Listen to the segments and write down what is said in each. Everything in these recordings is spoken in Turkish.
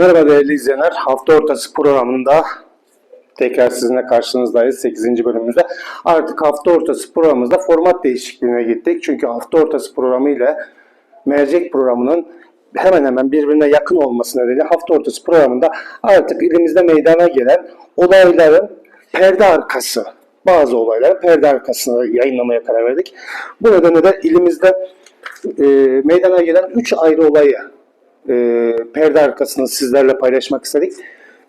Merhaba değerli izleyenler. Hafta ortası programında tekrar sizinle karşınızdayız 8. bölümümüzde. Artık hafta ortası programımızda format değişikliğine gittik. Çünkü hafta ortası programı ile mercek programının hemen hemen birbirine yakın olması nedeniyle hafta ortası programında artık ilimizde meydana gelen olayların perde arkası, bazı olayların perde arkasını yayınlamaya karar verdik. Bu nedenle de ilimizde e, meydana gelen 3 ayrı olayı e, perde arkasını sizlerle paylaşmak istedik.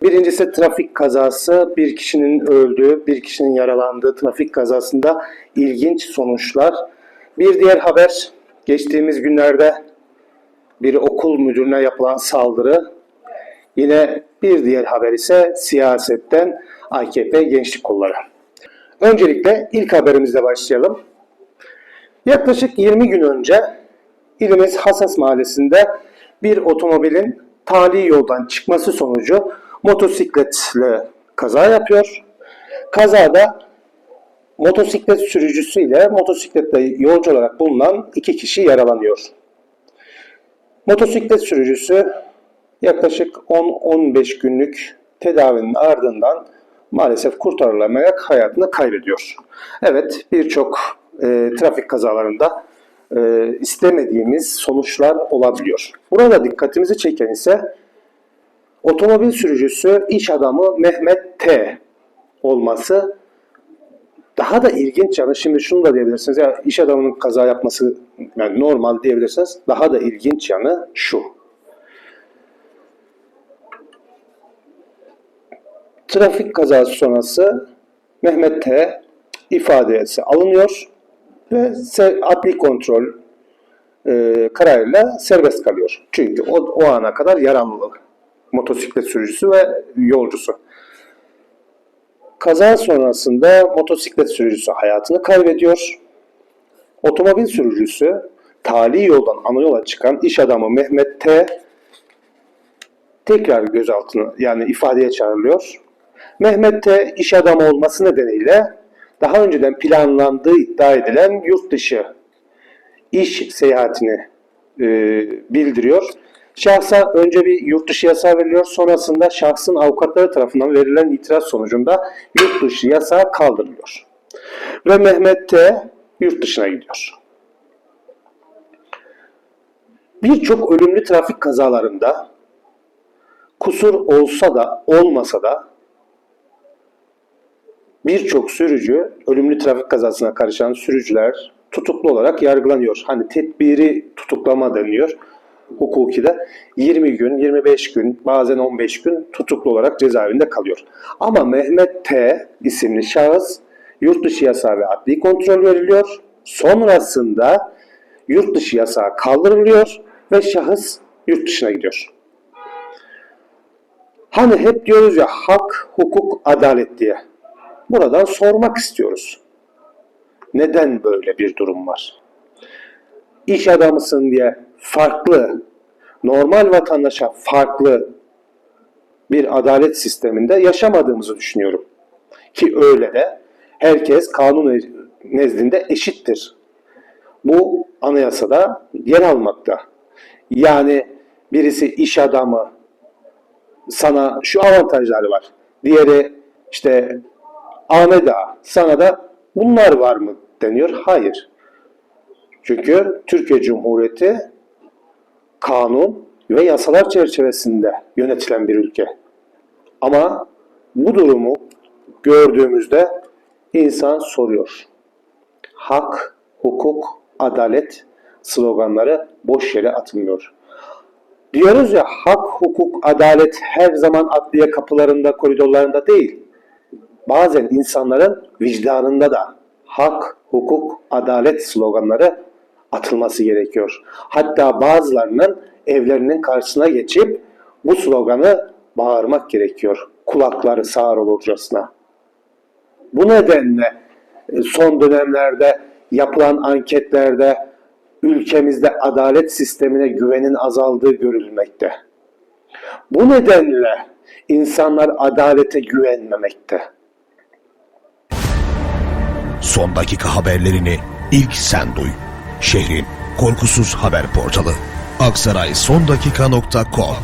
Birincisi trafik kazası. Bir kişinin öldüğü, bir kişinin yaralandığı trafik kazasında ilginç sonuçlar. Bir diğer haber geçtiğimiz günlerde bir okul müdürüne yapılan saldırı. Yine bir diğer haber ise siyasetten AKP gençlik kolları. Öncelikle ilk haberimizle başlayalım. Yaklaşık 20 gün önce ilimiz Hasas Mahallesi'nde bir otomobilin tali yoldan çıkması sonucu motosikletle kaza yapıyor. Kazada motosiklet sürücüsü ile motosikletle yolcu olarak bulunan iki kişi yaralanıyor. Motosiklet sürücüsü yaklaşık 10-15 günlük tedavinin ardından maalesef kurtarılamayarak hayatını kaybediyor. Evet birçok e, trafik kazalarında e, istemediğimiz sonuçlar olabiliyor. Burada dikkatimizi çeken ise otomobil sürücüsü iş adamı Mehmet T olması daha da ilginç yani şimdi şunu da diyebilirsiniz ya iş adamının kaza yapması yani normal diyebilirsiniz. Daha da ilginç yanı şu. Trafik kazası sonrası Mehmet T ifadesi alınıyor ve adli kontrol e, kararıyla serbest kalıyor. Çünkü o, o ana kadar yaralı motosiklet sürücüsü ve yolcusu. Kaza sonrasında motosiklet sürücüsü hayatını kaybediyor. Otomobil sürücüsü tali yoldan ana yola çıkan iş adamı Mehmet T tekrar gözaltına yani ifadeye çağrılıyor. Mehmet T iş adamı olması nedeniyle daha önceden planlandığı iddia edilen yurt dışı iş seyahatini e, bildiriyor. Şahsa önce bir yurt dışı yasağı veriliyor. Sonrasında şahsın avukatları tarafından verilen itiraz sonucunda yurt dışı yasağı kaldırılıyor. Ve Mehmet T yurt dışına gidiyor. Birçok ölümlü trafik kazalarında kusur olsa da olmasa da birçok sürücü ölümlü trafik kazasına karışan sürücüler tutuklu olarak yargılanıyor. Hani tedbiri tutuklama deniyor hukuki de 20 gün, 25 gün, bazen 15 gün tutuklu olarak cezaevinde kalıyor. Ama Mehmet T isimli şahıs yurt dışı yasağı ve adli kontrol veriliyor. Sonrasında yurt dışı yasağı kaldırılıyor ve şahıs yurt dışına gidiyor. Hani hep diyoruz ya hak, hukuk, adalet diye. Buradan sormak istiyoruz. Neden böyle bir durum var? İş adamısın diye farklı, normal vatandaşa farklı bir adalet sisteminde yaşamadığımızı düşünüyorum. Ki öyle de herkes kanun nezdinde eşittir. Bu anayasada yer almakta. Yani birisi iş adamı sana şu avantajları var. Diğeri işte Ahmet Ağa sana da bunlar var mı deniyor. Hayır. Çünkü Türkiye Cumhuriyeti kanun ve yasalar çerçevesinde yönetilen bir ülke. Ama bu durumu gördüğümüzde insan soruyor. Hak, hukuk, adalet sloganları boş yere atılmıyor. Diyoruz ya hak, hukuk, adalet her zaman adliye kapılarında, koridorlarında değil. Bazen insanların vicdanında da hak, hukuk, adalet sloganları atılması gerekiyor. Hatta bazılarının evlerinin karşısına geçip bu sloganı bağırmak gerekiyor. Kulakları sağır olurcasına. Bu nedenle e, son dönemlerde yapılan anketlerde ülkemizde adalet sistemine güvenin azaldığı görülmekte. Bu nedenle insanlar adalete güvenmemekte. Son dakika haberlerini ilk sen duy. Şehrin korkusuz haber portalı. aksaraysondakika.com